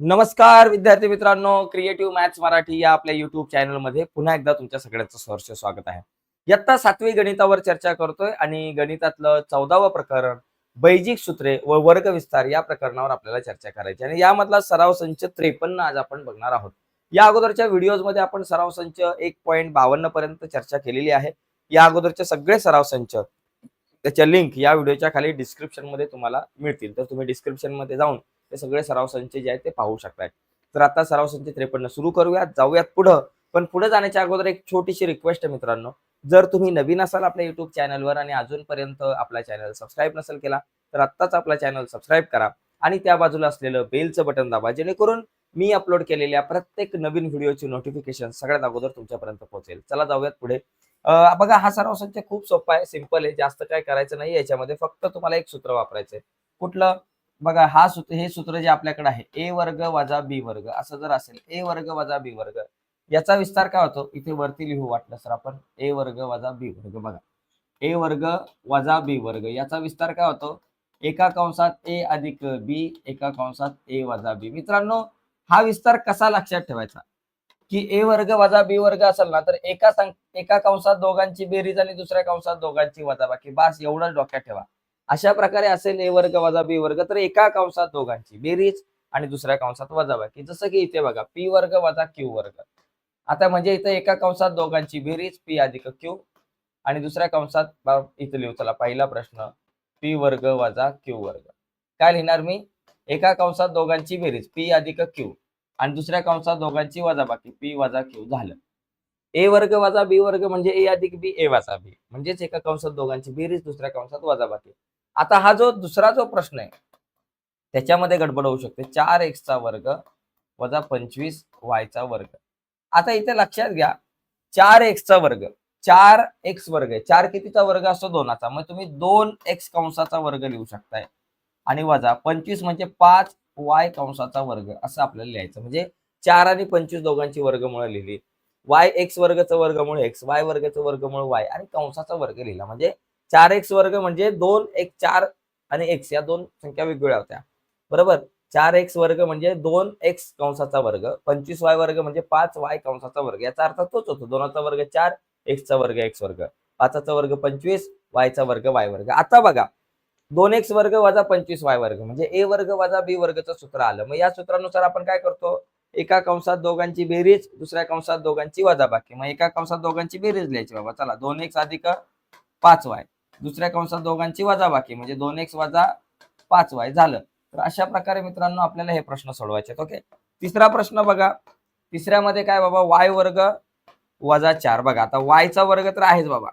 नमस्कार विद्यार्थी मित्रांनो. क्रिएटिव्ह मॅथ्स मराठी या आपल्या युट्यूब चॅनलमध्ये पुन्हा एकदा तुमच्या सगळ्यांचं सहर्ष स्वागत आहे. इयत्ता सातवी गणितावर चर्चा करतोय आणि गणितातलं चौदावं प्रकरण बैजिक सूत्रे व वर्ग विस्तार या प्रकरणावर आपल्याला चर्चा करायची आणि यामधला सराव संच त्रेपन्न आज आपण बघणार आहोत. या अगोदरच्या व्हिडिओमध्ये आपण सराव संच एक पॉईंट बावन्न पर्यंत चर्चा केलेली आहे. या अगोदरचे सगळे सराव संच त्याच्या लिंक या व्हिडिओच्या खाली डिस्क्रिप्शनमध्ये तुम्हाला मिळतील. तर तुम्ही डिस्क्रिप्शनमध्ये जाऊन ते सगळे सराव संच जे आहेत ते पाहू शकतात तर आता सराव संच त्रेपन्न सुरू करूयात जाऊयात पुढं. पण पुढे जाण्याच्या अगोदर एक छोटीशी रिक्वेस्ट आहे मित्रांनो. जर तुम्ही नवीन असाल आपल्या युट्यूब चॅनलवर आणि अजूनपर्यंत आपला चॅनल सबस्क्राईब नसेल केला तर आत्ताच आपला चॅनल सबस्क्राईब करा आणि त्या बाजूला असलेलं बेलचं बटन दाबा जेणेकरून मी अपलोड केलेल्या प्रत्येक नवीन व्हिडिओची नोटिफिकेशन सगळ्यात अगोदर तुमच्यापर्यंत पोहोचेल. चला जाऊयात पुढे. बघा हा सराव संच खूप सोपा आहे सिंपल आहे जास्त काय करायचं नाही याच्यामध्ये. फक्त तुम्हाला एक सूत्र वापरायचंय. कुठलं? बघा हा सूत्र हे सूत्र जे आपल्याकडे आहे ए वर्ग वजा बी वर्ग असं जर असेल ए वर्ग वजा बी वर्ग याचा विस्तार काय होतो? इथे वरती लिहू वाटलं सर आपण ए वर्ग वजा बी वर्ग बघा. ए वर्ग वजा बी वर्ग याचा विस्तार काय होतो? एका कंसात ए अधिक बी एका कंसात ए वजा बी. मित्रांनो हा विस्तार कसा लक्षात ठेवायचा? की ए वर्ग वजा बी वर्ग असेल ना तर एका एका कंसात दोघांची बेरीज आणि दुसऱ्या कंसात दोघांची वजाबाकी. बास एवढंच डोक्यात ठेवा. अशा प्रकारे असेल ए वर्ग वजा बी वर्ग तर एका कंसात दोघांची बेरीज आणि दुसऱ्या कंसात वजाबाकी जसं की इथे बघा पी वर्ग वजा क्यू वर्ग. आता म्हणजे इथे एका कंसात दोघांची बेरीज पी अधिक क्यू आणि दुसऱ्या कंसात इथे लिहू चला पहिला प्रश्न पी वर्ग वजा क्यू वर्ग. काय लिहिणार मी? एका कंसात दोघांची बेरीज पी अधिक क्यू आणि दुसऱ्या कंसात दोघांची वजाबाकी पी वजा क्यू झालं. ए वर्ग वजा बी वर्ग म्हणजे ए अधिक बी ए वजा बी. म्हणजेच एका कंसात दोघांची बेरीज दुसऱ्या कंसात वजाबाकी आता हा जो दुसरा जो प्रश्न आहे त्याच्यामध्ये गडबड होऊ शकते. चार एक्सचा वर्ग वजा पंचवीस वायचा वर्ग. आता इथे लक्षात घ्या चार एक्सचा वर्ग चार एक्स वर्ग आहे. चार कितीचा वर्ग असतो? दोनाचा. मग तुम्ही दोन एक्स कंसाचा वर्ग लिहू शकताय. आणि वजा पंचवीस म्हणजे पाच वाय कंसाचा वर्ग असं आपल्याला लिहायचं. म्हणजे चार आणि पंचवीस दोघांची वर्गमुळे लिहिली. वाय एक्स वर्गचं वर्गमुळे एक्स वाय वर्गचं वर्गमुळे वाय आणि कंसाचा वर्ग लिहिला. म्हणजे चार एक्स वर्ग म्हणजे दोन एक चार आणि एक्स या दोन संख्या वेगवेगळ्या होत्या. बरोबर? चार एक्स वर्ग म्हणजे दोन एक्स कंसाचा वर्ग पंचवीस वाय वर्ग म्हणजे पाच वाय कंसाचा वर्ग याचा अर्थ तोच होतो. दोनाचा वर्ग चार एक्सचा वर्ग एक्स वर्ग. पाचाचा वर्ग पंचवीस वायचा वर्ग वाय वर्ग. आता बघा दोन एक्स वर्ग वजा पंचवीस वाय वर्ग म्हणजे ए वर्ग वजा बी वर्गचं सूत्र आलं. मग या सूत्रानुसार आपण काय करतो? एका कंसात दोघांची बेरीज दुसऱ्या कंसात दोघांची वजाबाकी. मग एका कंसात दोघांची बेरीज लिहायची बाबा. चला दोन एक्स अधिक पाच वाय. दुसऱ्या कंसात दोघांची वजाबाकी म्हणजे दोन एक्स वजा पाच वाय झालं. तर अशा प्रकारे मित्रांनो आपल्याला हे प्रश्न सोडवायचे आहेत ओके? तिसरा प्रश्न बघा. तिसऱ्यामध्ये काय बाबा? वाय वर्ग वजा चार. बघा आता वायचा वर्ग तर आहेच बाबा.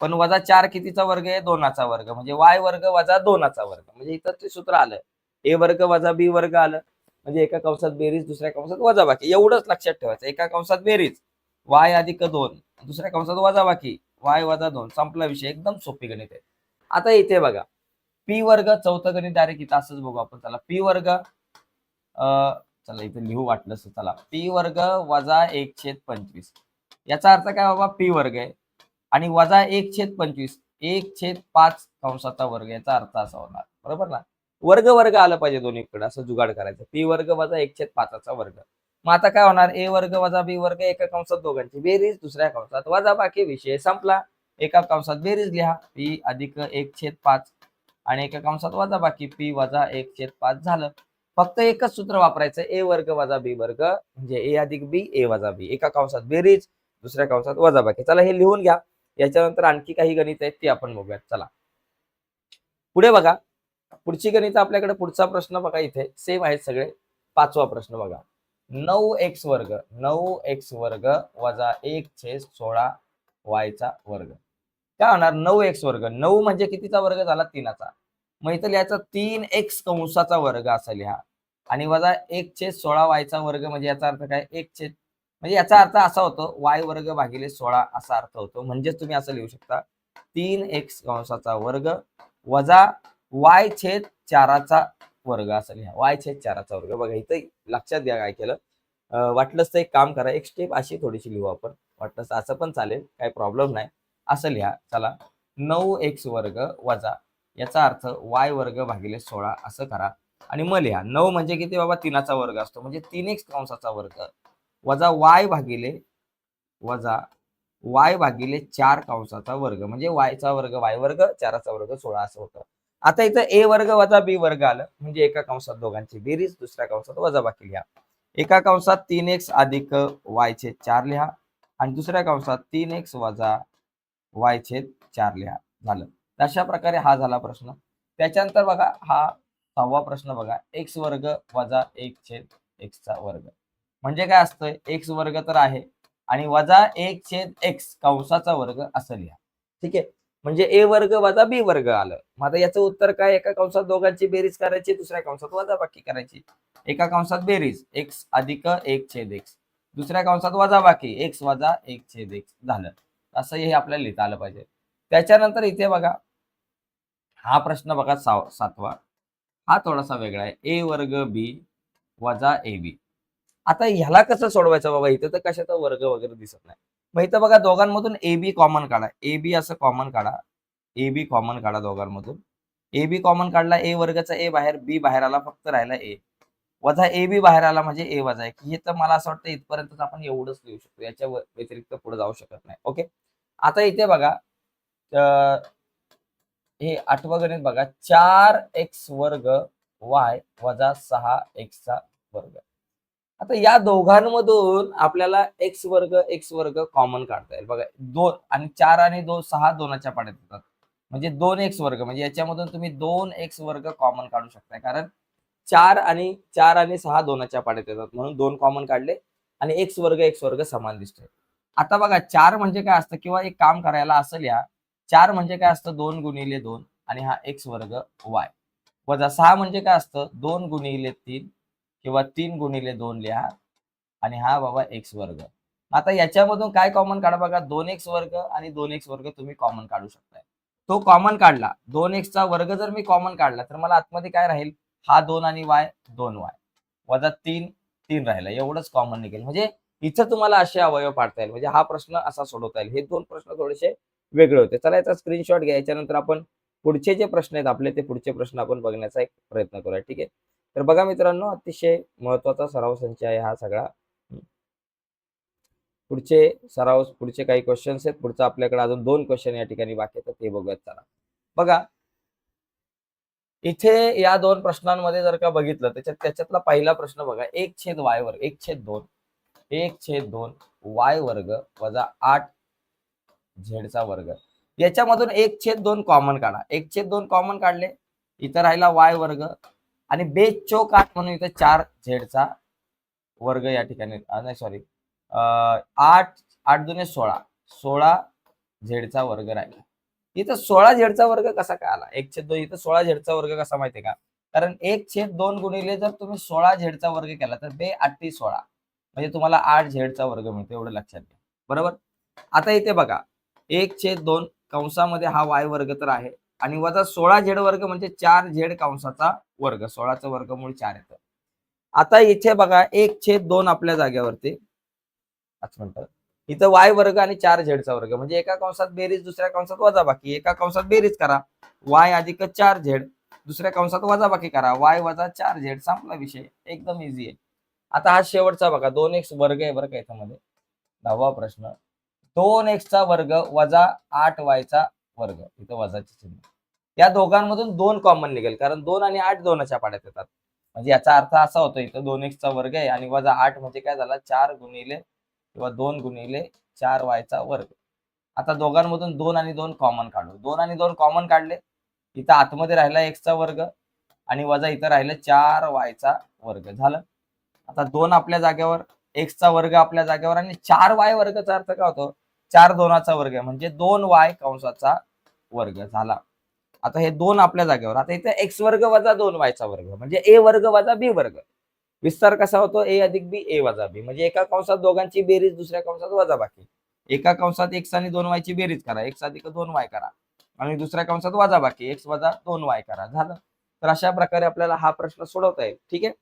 पण वजा चार कितीचा वर्ग आहे? दोनाचा वर्ग. म्हणजे वाय वर्ग वजा दोनाचा वर्ग. म्हणजे इथं ते सूत्र आलं. ए वर्ग वजा बी वर्ग आलं. म्हणजे एका कंसात बेरीज दुसऱ्या कंसात वजाबाकी. एवढंच लक्षात ठेवायचं. एका कंसात बेरीज वाय अधिक दोन. दुसऱ्या कंसात वजाबाकी. वाय वजा दोन संपला विषय एकदम सोपी गणित आहे. आता इथे बघा पी वर्ग चौथं गणित डायरेक्ट इथं असंच बघू आपण. चला पी वर्ग अं, चला इथे लिहू वाटलं असं चला. पी वर्ग वजा एक छेद पंचवीस. याचा अर्थ काय बाबा? पी वर्ग आहे. आणि वजा एक छेद पंचवीस एक छेद पाच कंसाचा वर्ग याचा अर्थ असा होणार. बरोबर ना? वर्ग वर्ग आलं पाहिजे दोन्हीकडे असं जुगाड करायचं. पी वर्ग वजा एक छेद पाचाचा वर्ग. मग आता काय होणार? ए वर्ग वजा बी वर्ग एका कंसात दोघांची बेरीज दुसऱ्या कंसात वजा. बाकी विषय संपला. एका कंसात बेरीज लिहा. पी अधिक एक छेद पाच आणि एका कंसात वजा. बाकी पी वजा एक छेद पाच झालं. फक्त एकच सूत्र वापरायचं. ए वर्ग वजा बी वर्ग म्हणजे ए अधिक बी ए वजा बी. एका कंसात बेरीज दुसऱ्या कंसात वजा. बाकी चला हे लिहून घ्या. याच्यानंतर आणखी काही गणित आहेत ती आपण बघूयात. चला. पुढे बघा. पुढची गणित आपल्याकडे पुढचा प्रश्न बघा इथे. सेम आहेत सगळे. पाचवा प्रश्न बघा. नऊ एक्स वर्ग नऊ एक्स वर्ग वजा एक छेद सोळा वायचा वर्ग. काय होणार? नऊ एक्स वर्ग. नऊ म्हणजे कितीचा वर्ग झाला? तीनाचा. मग इथं लिहायचा तीन एक्स कंसाचा वर्ग असा लिहा आणि वजा एक छेद सोळा वायचा वर्ग म्हणजे याचा अर्थ काय? एक छेद म्हणजे याचा अर्थ असा होतो वाय वर्ग भागिले सोळा असा अर्थ होतो. म्हणजेच तुम्ही असं लिहू शकता. तीन एक्स कंसाचा वर्ग वजा वाय छेद चाराचा वर्ग असं लिहा वाय चाराचा वर्ग. बघा इथं लक्षात घ्या काय केलं. वाटलंच तर एक काम करा एक स्टेप अशी थोडीशी लिहू आपण. वाटलंच असं पण चालेल काही प्रॉब्लेम नाही. असं लिहा. चला नऊ एक्स वर्ग वजा याचा अर्थ वाय वर्ग भागिले सोळा असं करा. आणि मग लिहा. नऊ म्हणजे किती बाबा? तीनाचा वर्ग असतो. म्हणजे तीन एक्स कंसाचा वर्ग. वजा वाय भागिले वजा वाय भागिले चार कंसाचा वर्ग. म्हणजे वायचा वर्ग वाय वर्ग चाराचा वर्ग सोळा असं होतं. आता इथं ए वर्ग वजा बी वर्ग आलं. म्हणजे एका कंसात दोघांची बेरीज दुसऱ्या कंसात वजा बाकी लिहा. एका कंसात तीन एक्स अधिक वाय छेद चार लिहा. आणि दुसऱ्या कंसात तीन एक्स वजा वाय छेद चार लिहा. झालं. अशा प्रकारे हा झाला प्रश्न. त्याच्यानंतर बघा हा सहावा प्रश्न बघा. एक्स वर्ग वजा एक छेद एक्सचा वर्ग. म्हणजे काय असतं एक्स वर्ग तर आहे. आणि वजा एक छेद एक्स कंसाचा वर्ग असं लिहा. ठीक आहे? म्हणजे ए वर्ग वजा बी वर्ग आलं. मग आता याचं उत्तर काय? एका कंसात दोघांची बेरीज करायची दुसऱ्या कंसात वजाबाकी करायची. एका कंसात बेरीज एक्स अधिक एक छेद एक्स दुसऱ्या कंसात वजाबाकी एक्स वजा एक छेद एक्स झालं. असं हे आपल्याला लिहिता आलं पाहिजे. त्याच्यानंतर इथे बघा हा प्रश्न बघा साव सातवा. हा थोडासा वेगळा आहे. ए वर्ग बी वजा ए बी. आता ह्याला कसं सोडवायचं बाबा? इथं तर कशाचा वर्ग वगैरे दिसत नाही. मग इथं बघा दोघांमधून ए बी कॉमन काढा. ए बी असं कॉमन काढा. ए बी कॉमन काढा दोघांमधून. ए बी कॉमन काढला ए वर्गाचा ए बाहेर बी बाहेर आला फक्त राहिला ए वजा ए बी बाहेर आला म्हणजे ए वजा एक. हे तर मला असं वाटतं इथपर्यंत आपण एवढंच लिहू शकतो. याच्या व्यतिरिक्त पुढे जाऊ शकत नाही. ओके आता इथे बघा हे आठवं गणित बघा. चार एक्स वर्ग वाय वजा सहा एक्सचा वर्ग. आता या दोघांमधून आपल्याला एक्स वर्ग एक्स वर्ग कॉमन काढता येईल. बघा दोन आणि चार आणि दोन सहा दोनाच्या पाण्यात येतात. म्हणजे दोन एक्स वर्ग म्हणजे याच्यामधून तुम्ही दोन एक्स वर्ग कॉमन काढू शकताय. कारण चार आणि चार आणि सहा दोनाच्या पाण्यात येतात. म्हणून दोन कॉमन काढले आणि एक्स वर्ग एक्स वर्ग समान दिसतोय. आता बघा चार म्हणजे काय असतं? किंवा एक काम करायला असेल या चार म्हणजे काय असतं? दोन गुणिले दोन आणि हा एक्स वर्ग वाय वजा सहा म्हणजे काय असतं? दोन गुणिले तीन किंवा तीन गुणिले दोन लिहा आणि हा बाबा एक्स वर्ग. आता याच्यामधून काय कॉमन काढा बघा? दोन एक्स वर्ग आणि दोन एक्स वर्ग तुम्ही कॉमन काढू शकताय. तो कॉमन काढला. दोन एक्सचा वर्ग जर मी कॉमन काढला तर मला आतमध्ये काय राहील? हा दोन आणि वाय दोन वाय वजा तीन तीन राहिला. एवढंच कॉमन निघेल. म्हणजे इथं तुम्हाला असे अवयव पाडता येईल. म्हणजे हा प्रश्न असा सोडवता येईल. हे दोन प्रश्न थोडेसे वेगळे होते. चला याचा स्क्रीनशॉट घ्या. याच्यानंतर आपण पुढचे जे प्रश्न आहेत आपले ते पुढचे प्रश्न आपण बघण्याचा एक प्रयत्न करूया. ठीक आहे? तर बघा मित्रांनो अतिशय महत्त्वाचा सराव संच आहे हा सगळा. पुढचे सराव पुढचे काही क्वेश्चन्स आहेत. पुढचं आपल्याकडे अजून दोन क्वेश्चन या ठिकाणी बाकी आहेत. ते बघूयात चला. बघा इथे या दोन प्रश्नांमध्ये जर का बघितलं त्याच्यात त्याच्यातला पहिला प्रश्न बघा. एक छेद वाय वर्ग एक छेद दोन. एक छेद दोन वाय वर्ग वजा आठ झेडचा वर्ग. याच्यामधून एक छेद दोन कॉमन काढा. एक छेद दोन कॉमन काढले इथं राहिला वाय वर्ग. आणि बे चोक आठ म्हणून इथं चार झेडचा वर्ग या ठिकाणी नाही सॉरी आठ आठ दोन सोळा. सोळा झेडचा वर्ग राहिला. इथं सोळा झेडचा वर्ग कसा काय आला? एक छेद दोन इथं सोळा झेडचा वर्ग कसा माहितीये का? कारण एक छेद दोन गुणिले जर तुम्ही सोळा झेडचा वर्ग केला तर बे आठ सोळा. म्हणजे तुम्हाला आठ झेडचा वर्ग मिळतो एवढं लक्षात घ्या. बरोबर? आता इथे बघा. एक छेद दोन कंसामध्ये हा वाय वर्ग तर आहे. आणि वजा सोळा झेड वर्ग म्हणजे चार झेड कंसाचा वर्ग. सोळाचा वर्गमूळ चार येतं. आता इथे बघा एक छेद दोन आपल्या जागेवरती. म्हणतात. इथं वाय वर्ग आणि चार झेडचा वर्ग. म्हणजे एका कंसात बेरीज दुसऱ्या कंसात वजा बाकी. एका कंसात बेरीज करा. वाय अधिक चार झेड दुसऱ्या कंसात वजा बाकी करा. वाय वजा चार झेड संपला विषय. एकदम इझी आहे. आता हा शेवटचा बघा. दोन एक्स वर्ग आहे बरं का याच्यामध्ये दहावा प्रश्न. दोन एक्सचा वर्ग वजा आठ वायचा वर्ग इथं वजाचे चिन्ह. या दोघांमधून दोन कॉमन निघेल कारण दोन आणि आठ दोनाच्या पाड्यात येतात. म्हणजे याचा अर्थ असा होतो इथं दोन एक्सचा वर्ग आहे आणि वजा आठ म्हणजे काय झाला? चार गुणिले किंवा दोन गुणिले चार वायचा वर्ग. आता दोघांमधून दोन आणि दोन कॉमन काढू. दोन आणि दोन कॉमन काढले इथं आतमध्ये राहिला एक्सचा वर्ग आणि वजा इथं राहिलं चार वायचा वर्ग. झालं? आता दोन आपल्या जागेवर एक्सचा वर्ग आपल्या जागेवर आणि चार वाय वर्गचा अर्थ काय होतो? चार दोनाचा वर्ग म्हणजे दोन वाय कंसाचा वर्ग झाला. आता हे दोन आपल्या जागेवर. आता इथे एक्स वर्ग वजा दोन वायचा वर्ग. म्हणजे ए वर्ग वजा बी वर्ग. विस्तार कसा होतो? ए अधिक बी ए वजा बी म्हणजे एका कंसात दोघांची बेरीज दुसऱ्या कंसात वजा बाकी. एका कंसात एक्स आणि दोन वायची बेरीज करा. एक्स अधिक दोन वाय करा. आणि दुसऱ्या कंसात वजा बाकी. एक्स वजा दोन वाय करा. झालं. तर अशा प्रकारे आपल्याला हा प्रश्न सोडवता येईल. ठीक आहे?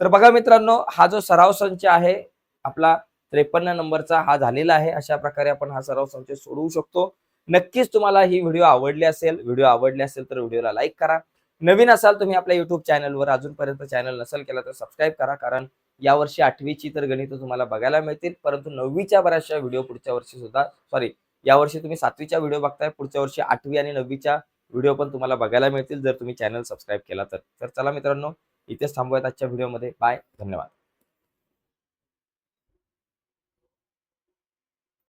तर बघा मित्रांनो हा जो सराव संच आहे आपला त्रेपन्न नंबरचा हा झालेला आहे. अशा प्रकारे आपण हा सराव संचय सोडवू शकतो. नक्कीच तुम्हाला ही व्हिडिओ आवडली असेल व्हिडिओ आवडली असेल तर व्हिडिओला लाईक करा. नवीन असाल तुम्ही आपल्या युट्यूब चॅनलवर अजूनपर्यंत चॅनल नसेल केला तर सबस्क्राईब करा कारण यावर्षी आठवीची तर गणित तुम्हाला बघायला मिळतील. परंतु नववीच्या बऱ्याचशा व्हिडिओ पुढच्या वर्षी सुद्धा सॉरी यावर्षी तुम्ही सातवीच्या व्हिडिओ बघताय पुढच्या वर्षी आठवी आणि नववीच्या व्हिडिओ पण तुम्हाला बघायला मिळतील जर तुम्ही चॅनल सबस्क्राईब केला तर. तर चला मित्रांनो इथेच थांबूयात आजच्या व्हिडिओमध्ये. बाय धन्यवाद.